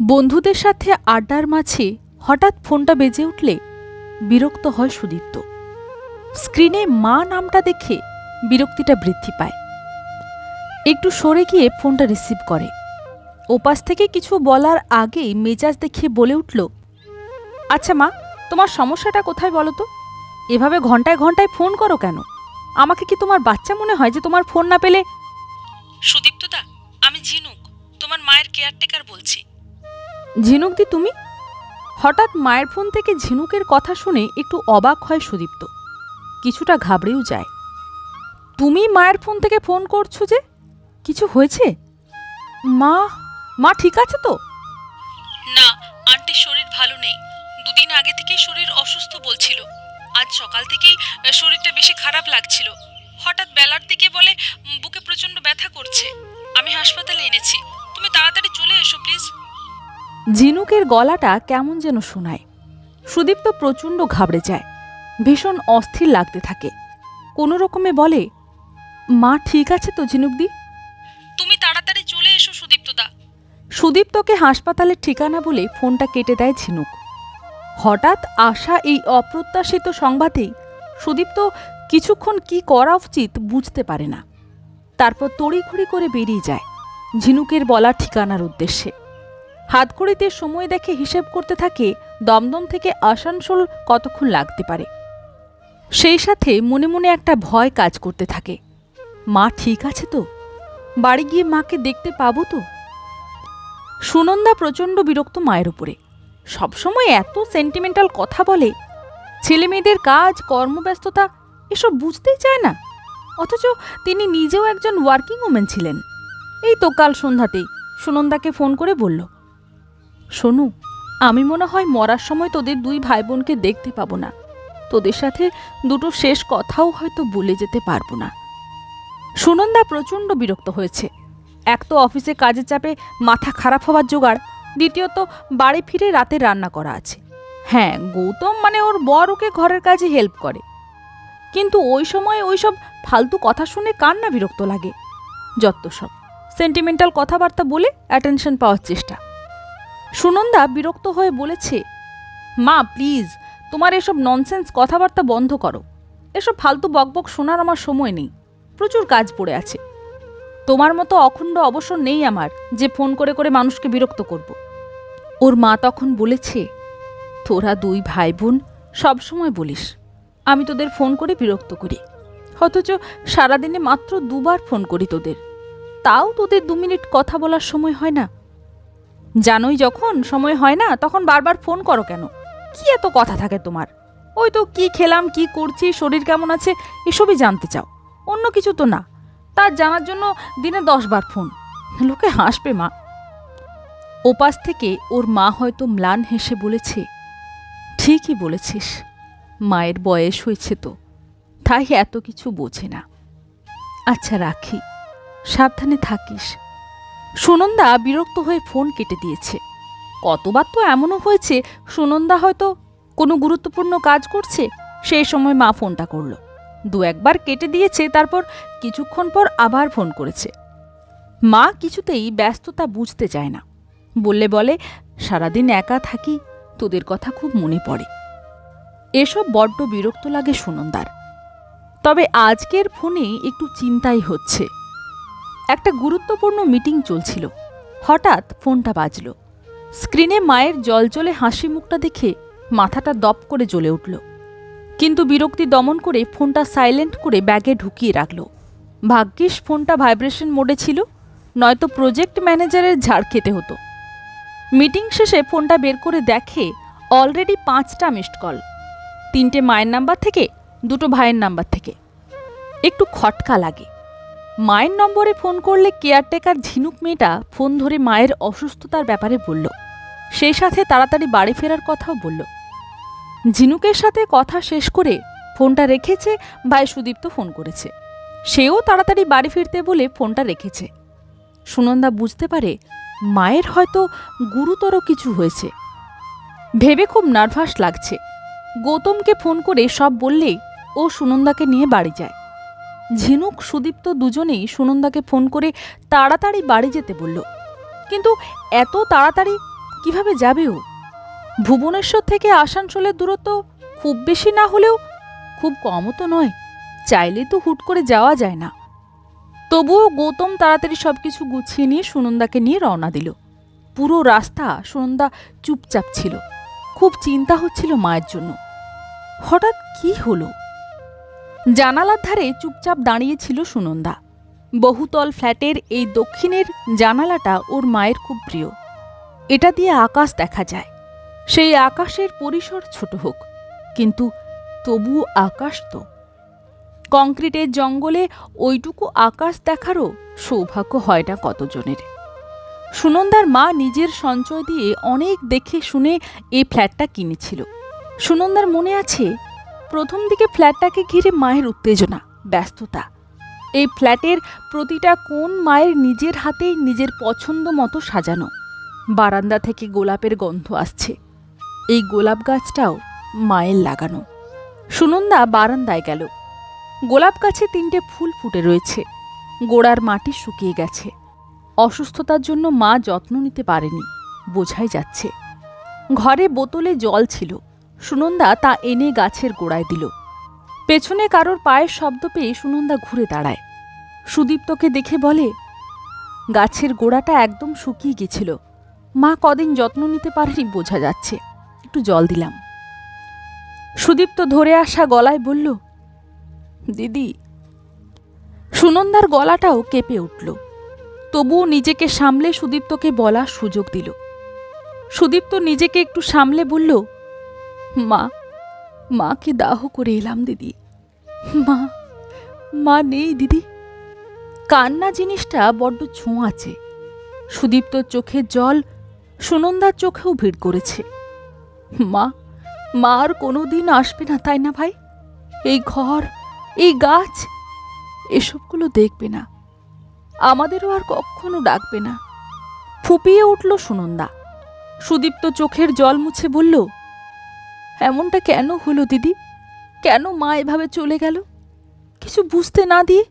বন্ধুদের সাথে আড্ডার মাঝে হঠাৎ ফোনটা বেজে উঠলে বিরক্ত হয় সুদীপ্ত। স্ক্রিনে মা নামটা দেখে বিরক্তিটা বৃদ্ধি পায়। একটু সরে গিয়ে ফোনটা রিসিভ করে। ওপাশ থেকে কিছু বলার আগেই মেজাজ দেখিয়ে বলে উঠল আচ্ছা মা, তোমার সমস্যাটা কোথায় বলো তো? এভাবে ঘন্টায় ঘন্টায় ফোন করো কেন? আমাকে কি তোমার বাচ্চা মনে হয় যে তোমার ফোন না পেলে? সুদীপ্তদা, আমি ঝিনুক, তোমার মায়ের কেয়ারটেকার বলছি। ঝিনুক দি তুমি? হঠাৎ মায়ের ফোন থেকে ঝিনুকের কথা শুনে একটু অবাক হয় সুদীপ্ত। কিছুটা ঘাবড়েও যায়। তুমি মায়ের ফোন থেকে ফোন করছ যে? কিছু হয়েছে? মা মা ঠিক আছে তো? না, আন্টির শরীর ভালো নেই। দুদিন আগে থেকেই শরীর অসুস্থ বলছিল। আজ সকাল থেকেই শরীরটা বেশি খারাপ লাগছিল। হঠাৎ বেলার দিকে বলে বুকে প্রচণ্ড ব্যথা করছে। আমি হাসপাতালে এনেছি। তুমি তাড়াতাড়ি চলে এসো, প্লিজ। ঝিনুকের গলাটা কেমন যেন শোনায়। সুদীপ্ত প্রচণ্ড ঘাবড়ে যায়। ভীষণ অস্থির লাগতে থাকে। কোনো রকমে বলে মা ঠিক আছে তো ঝিনুকদি? তুমি তাড়াতাড়ি চলে এসো সুদীপ্তদা। সুদীপ্তকে হাসপাতালের ঠিকানা বলে ফোনটা কেটে দেয় ঝিনুক। হঠাৎ আসা এই অপ্রত্যাশিত সংবাদেই সুদীপ্ত কিছুক্ষণ কি করা উচিত বুঝতে পারে না। তারপর তড়িঘড়ি করে বেরিয়ে যায় ঝিনুকের বলা ঠিকানার উদ্দেশ্যে। হাতঘড়িতে সময় দেখে হিসেব করতে থাকে দমদম থেকে আসানসোল কতক্ষণ লাগতে পারে। সেই সাথে মনে মনে একটা ভয় কাজ করতে থাকে। মা ঠিক আছে তো? বাড়ি গিয়ে মাকে দেখতে পাবো তো? সুনন্দা প্রচণ্ড বিরক্ত মায়ের উপরে। সবসময় এত সেন্টিমেন্টাল কথা বলে। ছেলে মেয়েদের কাজ, কর্মব্যস্ততা, এসব বুঝতেই চায় না। অথচ তিনি নিজেও একজন ওয়ার্কিং ওমেন ছিলেন। এই তো কাল সন্ধ্যাতেই। সুনন্দাকে ফোন করে বলল শোনু, আমি মনে হয় মরার সময় তোদের দুই ভাই বোনকে দেখতে পাবো না। তোদের সাথে দুটো শেষ কথাও হয়তো বলে যেতে পারব না। সুনন্দা প্রচণ্ড বিরক্ত হয়েছে। এক তো অফিসে কাজের চাপে মাথা খারাপ হওয়ার জোগাড়, দ্বিতীয়ত বাড়ি ফিরে রাতে রান্না করা আছে। হ্যাঁ গৌতম মানে ওর বর ওকে ঘরের কাজে হেল্প করে। কিন্তু ওই সময় ওই সব ফালতু কথা শুনে কার না বিরক্ত লাগে। যত সব সেন্টিমেন্টাল কথাবার্তা বলে অ্যাটেনশন পাওয়ার চেষ্টা। সুনন্দা বিরক্ত হয়ে বলেছে, মা প্লিজ তোমার এসব ননসেন্স কথাবার্তা বন্ধ করো। এসব ফালতু বকবক শোনার আমার সময় নেই। প্রচুর কাজ পড়ে আছে। তোমার মতো অখণ্ড অবসর নেই আমার যে ফোন করে করে মানুষকে বিরক্ত করব। ওর মা তখন বলেছে, তোরা দুই ভাই বোন সবসময় বলিস, আমি তোদের ফোন করে বিরক্ত করি। অথচ সারাদিনে মাত্র দুবার ফোন করি তোদের। তাও তোদের দু মিনিট কথা বলার সময় হয় না? জানোই যখন সময় হয় না, তখন বারবার ফোন করো কেন? কি এত কথা থাকে তোমার? ওই তো কি খেলাম, কি করছি, শরীর কেমন আছে, এসবই জানতে চাও। অন্য কিছু তো না। তার জানার জন্য দিনে দশ বার ফোন। লোকে হাসবে, মা। ওপাশ থেকে ওর মা হয়তো ম্লান হেসে বলেছে, ঠিকই বলেছিস, মায়ের বয়স হয়েছে তো, তাই এত কিছু বোঝে না। আচ্ছা রাখি। সাবধানে থাকিস। সুনন্দা বিরক্ত হয়ে ফোন কেটে দিয়েছে। কতবার তো এমনও হয়েছে, সুনন্দা হয়তো কোনো গুরুত্বপূর্ণ কাজ করছে? সেই সময় মা ফোনটা করল। দু একবার কেটে দিয়েছে, তারপর কিছুক্ষণ পর আবার ফোন করেছে। মা কিছুতেই ব্যস্ততা বুঝতে চায় না। বললে বলে, সারাদিন একা থাকি, তোদের কথা খুব মনে পড়ে। এসব বড্ড বিরক্ত লাগে সুনন্দার। তবে আজকের ফোনে একটু চিন্তাই হচ্ছে। একটা গুরুত্বপূর্ণ মিটিং চলছিল। হঠাৎ ফোনটা বাজল। স্ক্রিনে মায়ের জলজলে হাসি মুখটা দেখে মাথাটা দপ করে জ্বলে উঠল। কিন্তু বিরক্তি দমন করে ফোনটা সাইলেন্ট করে ব্যাগে ঢুকিয়ে রাখল। ভাগ্যিস ফোনটা ভাইব্রেশন মোডে ছিল, নয়তো প্রজেক্ট ম্যানেজারের ঝাড় খেতে হতো। মিটিং শেষে ফোনটা বের করে দেখে অলরেডি পাঁচটা মিসড কল। তিনটে মায়ের নাম্বার থেকে, দুটো ভাইয়ের নাম্বার থেকে। একটু খটকা লাগে। মায়ের নম্বরে ফোন করলে কেয়ারটেকার ঝিনুক মেয়েটা ফোন ধরে মায়ের অসুস্থতার ব্যাপারে বলল। সেই সাথে তাড়াতাড়ি বাড়ি ফেরার কথাও বলল। ঝিনুকের সাথে কথা শেষ করে ফোনটা রেখেছে ভাই সুদীপ্ত ফোন করেছে। সেও তাড়াতাড়ি বাড়ি ফিরতে বলে ফোনটা রেখেছে। সুনন্দা বুঝতে পারে মায়ের হয়তো গুরুতর কিছু হয়েছে। ভেবে খুব নার্ভাস লাগছে। গৌতমকে ফোন করে সব বললেই ও সুনন্দাকে নিয়ে বাড়ি যায়। ঝিনুক, সুদীপ্ত দুজনেই সুনন্দাকে ফোন করে তাড়াতাড়ি বাড়ি যেতে বলল। কিন্তু এত তাড়াতাড়ি কীভাবে যাবে ও? ভুবনেশ্বর থেকে আসানসোলের দূরত্ব খুব বেশি না হলেও খুব কমও তো নয়। চাইলে তো হুট করে যাওয়া যায় না। তবুও গৌতম তাড়াতাড়ি সব কিছু গুছিয়ে নিয়ে সুনন্দাকে নিয়ে রওনা দিল। পুরো রাস্তা সুনন্দা চুপচাপ ছিল। খুব চিন্তা হচ্ছিল মায়ের জন্য। হঠাৎ কি হলো? জানালার ধারে চুপচাপ দাঁড়িয়েছিল সুনন্দা। বহুতল ফ্ল্যাটের এই দক্ষিণের জানালাটা ওর মায়ের খুব প্রিয়। এটা দিয়ে আকাশ দেখা যায়। সেই আকাশের পরিসর ছোট হোক, কিন্তু তবু আকাশ তো। কংক্রিটের জঙ্গলে ওইটুকু আকাশ দেখারও সৌভাগ্য হয় না কতজনের। সুনন্দার মা নিজের সঞ্চয় দিয়ে অনেক দেখে শুনে এই ফ্ল্যাটটা কিনেছিল। সুনন্দার মনে আছে প্রথম দিকে ফ্ল্যাটটাকে ঘিরে মায়ের উত্তেজনা, ব্যস্ততা। এই ফ্ল্যাটের প্রতিটা কোন মায়ের নিজের হাতেই নিজের পছন্দ মতো সাজানো। বারান্দা থেকে গোলাপের গন্ধ আসছে। এই গোলাপ গাছটাও মায়ের লাগানো। সুনন্দা বারান্দায় গেল। গোলাপ গাছে তিনটে ফুল ফুটে রয়েছে। গোড়ার মাটি শুকিয়ে গেছে। অসুস্থতার জন্য মা যত্ন নিতে পারেনি, বোঝাই যাচ্ছে। ঘরে বোতলে জল ছিল। সুনন্দা তা এনে গাছের গোড়ায় দিল। পেছনে কারোর পায়ের শব্দ পেয়ে সুনন্দা ঘুরে দাঁড়ায়। সুদীপ্তকে দেখে বলে, গাছের গোড়াটা একদম শুকিয়ে গেছিল। মা কদিন যত্ন নিতে পারেনি বোঝা যাচ্ছে। একটু জল দিলাম। সুদীপ্ত ধরে আসা গলায় বলল, দিদি। সুনন্দার গলাটাও কেঁপে উঠল। তবুও নিজেকে সামলে সুদীপ্তকে বলার সুযোগ দিল। সুদীপ্ত নিজেকে একটু সামলে বলল মা, মাকে দাহ করে এলাম, দিদি। মা মা নেই, দিদি। কান্না জিনিসটা বড্ড ছোঁয়াচে সুদীপ্ত চোখের জল, সুনন্দার চোখেও ভিড় করেছে। মা মা আর কোনো দিন আসবে না, তাই না ভাই? এই ঘর, এই গাছ, এসবগুলো দেখবে না। আমাদেরও আর কখনো ডাকবে না। ফুপিয়ে উঠল সুনন্দা। সুদীপ্ত চোখের জল মুছে বলল এমনটা কেন হলো দিদি? কেন মা এভাবে চলে গেল? কিছু বুঝতে না দিয়ে?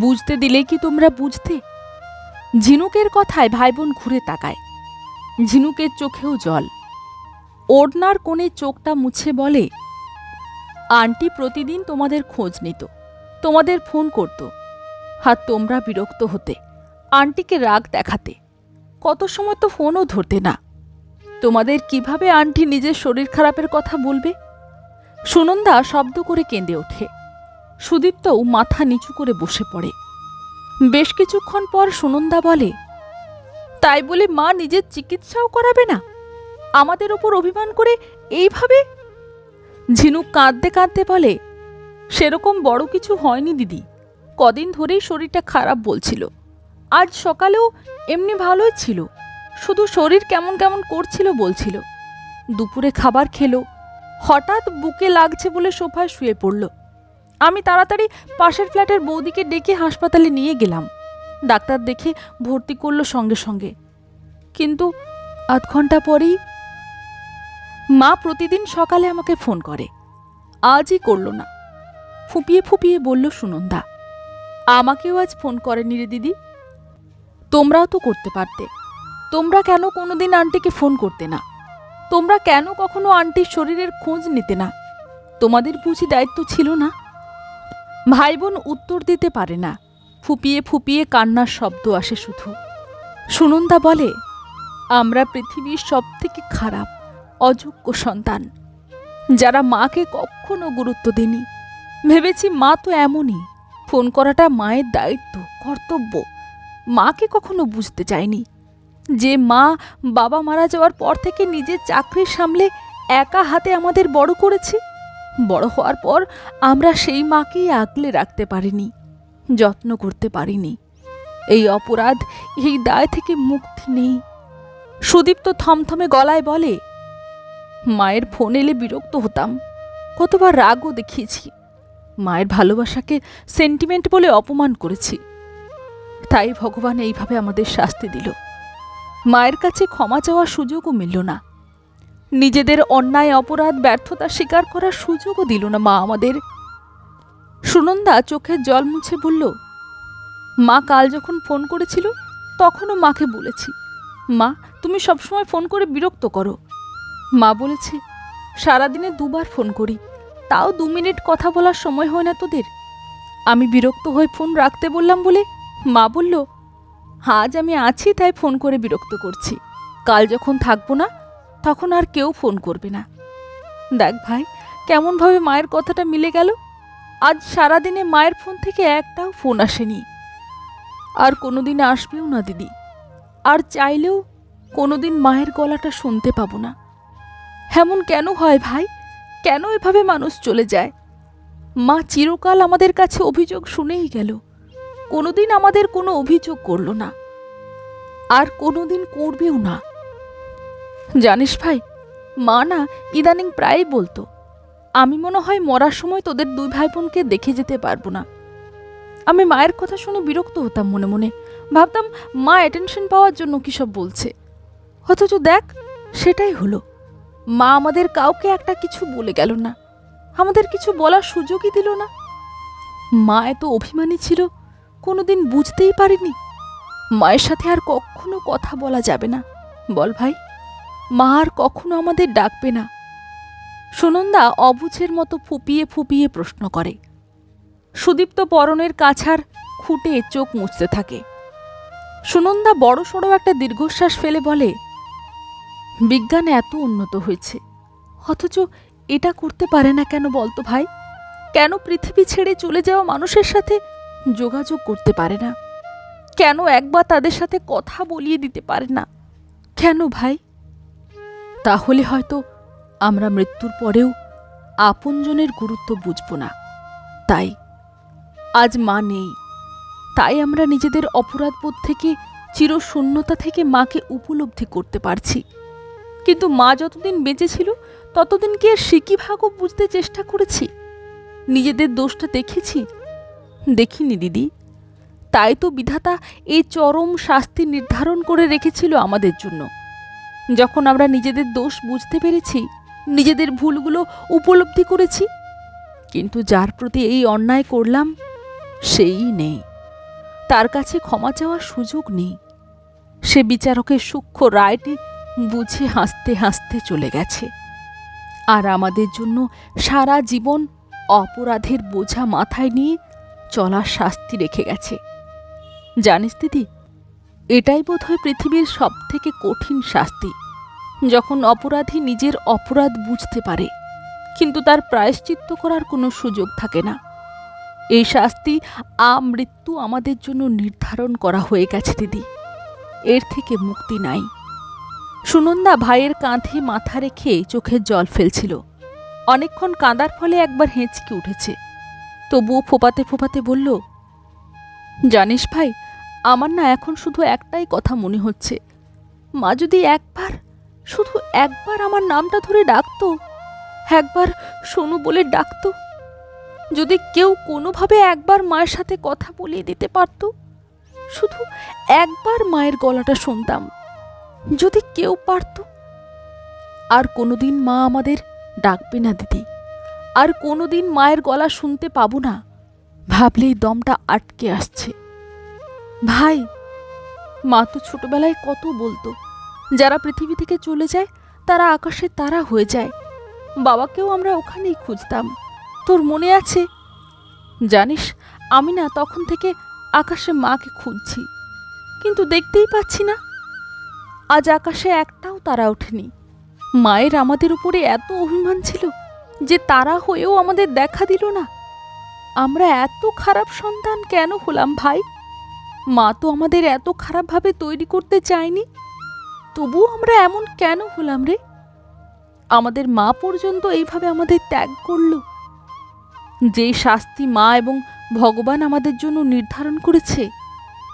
বুঝতে দিলে কি তোমরা বুঝতে? ঝিনুকের কথায় ভাই বোন ঘুরে তাকায়। ঝিনুকের চোখেও জল। ওড়নার কোণে চোখটা মুছে বলে, আন্টি প্রতিদিন তোমাদের খোঁজ নিত, তোমাদের ফোন করত, আর তোমরা বিরক্ত হতে, আন্টিকে রাগ দেখাতে। কত সময় তো ফোনও ধরতে না। তোমাদের কীভাবে আন্টি নিজের শরীর খারাপের কথা বলবে? সুনন্দা শব্দ করে কেঁদে ওঠে। সুদীপ্তও মাথা নিচু করে বসে পড়ে। বেশ কিছুক্ষণ পর সুনন্দা বলে, তাই বলে মা নিজের চিকিৎসাও করাবে না? আমাদের ওপর অভিমান করে এইভাবে? ঝিনুক কাঁদতে কাঁদতে বলে, সেরকম বড় কিছু হয়নি দিদি। কদিন ধরেই শরীরটা খারাপ বলছিল। আজ সকালেও এমনি ভালোই ছিল। শুধু শরীর কেমন কেমন করছিল বলছিল। দুপুরে খাবার খেলো। হঠাৎ বুকে লাগছে বলে সোফায় শুয়ে পড়ল। আমি তাড়াতাড়ি পাশের ফ্ল্যাটের বৌদিকে ডেকে হাসপাতালে নিয়ে গেলাম। ডাক্তার দেখে ভর্তি করল সঙ্গে সঙ্গে। কিন্তু আধ ঘণ্টা পরেই মা প্রতিদিন সকালে আমাকে ফোন করে। আজই করল না। ফুপিয়ে ফুপিয়ে বলল, সুনন্দা, আমাকেও আজ ফোন করেনি রে দিদি। তোমরাও তো করতে পারতে। তোমরা কেন কোনোদিন আন্টিকে ফোন করতে না? তোমরা কেন কখনো আন্টির শরীরের খোঁজ নিতে না? তোমাদের বুঝি দায়িত্ব ছিল না? ভাই বোন উত্তর দিতে পারে না। ফুপিয়ে ফুপিয়ে কান্নার শব্দ আসে শুধু। সুনন্দা বলে, আমরা পৃথিবীর সব থেকে খারাপ, অযোগ্য সন্তান। যারা মাকে কখনো গুরুত্ব দেনি ভেবেছি মা তো এমনই। ফোন করাটা মায়ের দায়িত্ব, কর্তব্য। মাকে কখনো বুঝতে চায়নি। যে মা বাবা মারা যাওয়ার পর থেকে নিজের চাকরির সামলে একা হাতে আমাদের বড় করেছে। বড় হওয়ার পর আমরা সেই মাকেই আগলে রাখতে পারিনি, যত্ন করতে পারিনি। এই অপরাধ, এই দায় থেকে মুক্তি নেই। সুদীপ্ত থমথমে গলায় বলে, মায়ের ফোন এলে বিরক্ত হতাম। কতবার রাগও দেখিয়েছি। মায়ের ভালোবাসাকে সেন্টিমেন্ট বলে অপমান করেছি। তাই ভগবান এইভাবে আমাদের শাস্তি দিল। মায়ের কাছে ক্ষমা চাওয়ার সুযোগও মিলল না। নিজেদের অন্যায়, অপরাধ, ব্যর্থতা স্বীকার করার সুযোগও দিল না মা আমাদের। সুনন্দা চোখের জল মুছে বলল, মা, কাল যখন ফোন করেছিল, তখনও মাকে বলেছি। মা, তুমি সবসময় ফোন করে বিরক্ত করো। মা বলেছে, সারাদিনে দুবার ফোন করি। তাও দু মিনিট কথা বলার সময় হয় না তোদের। আমি বিরক্ত হয়ে ফোন রাখতে বললাম বলে মা বলল আজ আমি আছি তাই ফোন করে বিরক্ত করছি। কাল যখন থাকব না, তখন আর কেউ ফোন করবে না। দেখ ভাই, কেমনভাবে মায়ের কথাটা মিলে গেল। আজ সারাদিনে মায়ের ফোন থেকে একটাও ফোন আসেনি। আর কোনোদিন আসবেও না দিদি। আর চাইলেও কোনোদিন মায়ের গলাটা শুনতে পাবো না। এমন কেন হয় ভাই? কেন এভাবে মানুষ চলে যায়? মা চিরকাল আমাদের কাছে অভিযোগ শুনেই গেল। কোনোদিন আমাদের কোনো অভিযোগ করল না। আর কোনোদিন করবেও না। জানিস ভাই, মা না ইদানিং প্রায়ই বলতো, আমি মনে হয় মরার সময় তোদের দুই ভাই বোনকে দেখে যেতে পারব না। আমি মায়ের কথা শুনে বিরক্ত হতাম মনে মনে। ভাবতাম, মা অ্যাটেনশন পাওয়ার জন্য কী সব বলছে? অথচ দেখ, সেটাই হলো। মা আমাদের কাউকে একটা কিছু বলে গেল না। আমাদের কিছু বলার সুযোগই দিল না। মা এত অভিমানী ছিল কোনোদিন বুঝতেই পারিনি। মায়ের সাথে আর কখনো কথা বলা যাবে না। বল ভাই, মা আর কখনো আমাদের ডাকবে না। সুনন্দা অবুঝের মতো ফুপিয়ে ফুপিয়ে প্রশ্ন করে। সুদীপ্ত পরনের কাছার খুঁটে চোখ মুছতে থাকে। সুনন্দা বড় সড়ো একটা দীর্ঘশ্বাস ফেলে বলে, বিজ্ঞান এত উন্নত হয়েছে, অথচ এটা করতে পারে না কেন বলতো ভাই? কেন পৃথিবী ছেড়ে চলে যাওয়া মানুষের সাথে যোগাযোগ করতে পারে না। কেন একবার তাদের সাথে কথা বলিয়ে দিতে পারে না? কেন ভাই? তাহলে হয়তো আমরা মৃত্যুর পরেও আপনজনের গুরুত্ব বুঝব না। তাই আজ মা নেই। তাই আমরা নিজেদের অপরাধবোধ থেকে, চিরশূন্যতা থেকে মাকে উপলব্ধি করতে পারছি। কিন্তু মা যতদিন বেঁচে ছিল, ততদিন কি আর সিকি ভাগও বুঝতে চেষ্টা করেছি? নিজেদের দোষটা দেখেছি? দেখিনি, দিদি। তাই তো বিধাতা এই চরম শাস্তি নির্ধারণ করে রেখেছিল আমাদের জন্য। যখন আমরা নিজেদের দোষ বুঝতে পেরেছি, নিজেদের ভুলগুলো উপলব্ধি করেছি, কিন্তু যার প্রতি এই অন্যায় করলাম, সেই নেই। তার কাছে ক্ষমা চাওয়ার সুযোগ নেই। সে বিচারকের সূক্ষ্ম রায়টি বুঝে হাসতে হাসতে চলে গেছে। আর আমাদের জন্য সারা জীবন অপরাধের বোঝা মাথায় নিয়ে চলার শাস্তি রেখে গেছে। জানিস দিদি, এটাই বোধহয় পৃথিবীর সব থেকে কঠিন শাস্তি, যখন অপরাধী নিজের অপরাধ বুঝতে পারে, কিন্তু তার প্রায়শ্চিত্ত করার কোনো সুযোগ থাকে না। এই শাস্তি আমৃত্যু আমাদের জন্য নির্ধারণ করা হয়ে গেছে দিদি। এর থেকে মুক্তি নাই। সুনন্দা ভাইয়ের কাঁধে মাথা রেখে চোখের জল ফেলছিল। অনেকক্ষণ কাঁদার ফলে একবার হেঁচকে উঠেছে। তবুও ফোপাতে ফোপাতে বলল, জানিস ভাই, আমার না এখন শুধু একটাই কথা মনে হচ্ছে। মা যদি একবার, শুধু একবার আমার নামটা ধরে ডাকতো, একবার সোনু বলে ডাকতো, যদি কেউ কোনোভাবে একবার মায়ের সাথে কথা বলিয়ে দিতে পারত, শুধু একবার মায়ের গলাটা শুনতাম, যদি কেউ পারত। আর কোনোদিন মা আমাদের ডাকবে না দিদি। আর কোনোদিন মায়ের গলা শুনতে পাবো না। ভাবলেই দমটা আটকে আসছে। ভাই, মা তো ছোটবেলায় কত বলতো, যারা পৃথিবী থেকে চলে যায়, তারা আকাশে তারা হয়ে যায়। বাবাকেও আমরা ওখানেই খুঁজতাম। তোর মনে আছে? জানিস, আমি না তখন থেকে আকাশে মাকে খুঁজছি, কিন্তু দেখতেই পাচ্ছি না। আজ আকাশে একটাও তারা ওঠেনি। মায়ের আমাদের উপরে এত অভিমান ছিল। যে তারা হয়েও আমাদের দেখা দিল না। আমরা এত খারাপ সন্তান কেন হলাম ভাই? মা তো আমাদের এত খারাপভাবে তৈরি করতে চায়নি। তবুও আমরা এমন কেন হলাম রে? আমাদের মা পর্যন্ত এইভাবে আমাদের ত্যাগ করল। যে শাস্তি মা এবং ভগবান আমাদের জন্য নির্ধারণ করেছে,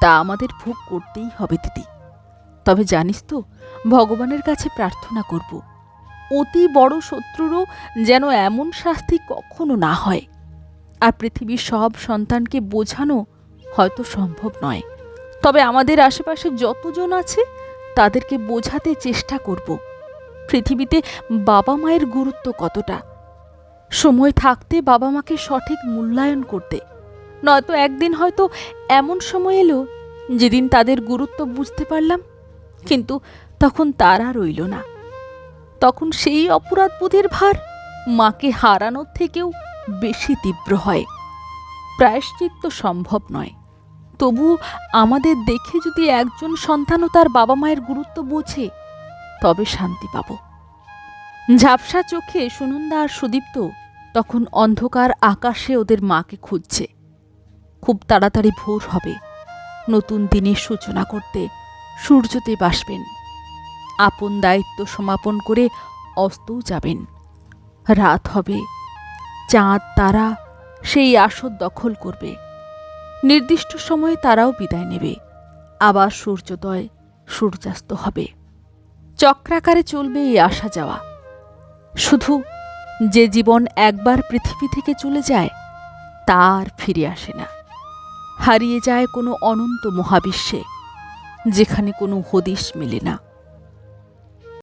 তা আমাদের ভোগ করতেই হবে দিদি। তবে জানিস তো, ভগবানের কাছে প্রার্থনা করব। অতি বড় শত্রুরও যেন এমন শাস্তি কখনো না হয়। আর পৃথিবীর সব সন্তানকে বোঝানো হয়তো সম্ভব নয়। তবে আমাদের আশেপাশে যতজন আছে, তাদেরকে বোঝাতে চেষ্টা করব। পৃথিবীতে বাবা মায়ের গুরুত্ব কতটা? সময় থাকতে বাবা মাকে সঠিক মূল্যায়ন করতে। নয়তো একদিন হয়তো এমন সময় এলো, যেদিন তাদের গুরুত্ব বুঝতে পারলাম, কিন্তু তখন তারা রইল না। তখন সেই অপরাধ বোধের ভার মাকে হারানোর থেকেও বেশি তীব্র হয়। প্রায়শ্চিত্ত সম্ভব নয়। তবু আমাদের দেখে যদি একজন সন্তানও তার বাবা মায়ের গুরুত্ব বোঝে, তবে শান্তি পাব। ঝাপসা চোখে সুনন্দা আর সুদীপ্ত তখন অন্ধকার আকাশে ওদের মাকে খুঁজছে। খুব তাড়াতাড়ি ভোর হবে। নতুন দিনের সূচনা করতে সূর্যদেব আসবেন। আপন দায়িত্ব সমাপন করে অস্তও যাবেন। রাত হবে। চাঁদ, তারা সেই আসর দখল করবে। নির্দিষ্ট সময়ে তারাও বিদায় নেবে। আবার সূর্যোদয় সূর্যাস্ত হবে। চক্রাকারে চলবে এই আসা যাওয়া। শুধু যে জীবন একবার পৃথিবী থেকে চলে যায়, তার ফিরে আসে না। হারিয়ে যায় কোনো অনন্ত মহাবিশ্বে, যেখানে কোনো হদিশ মেলে না।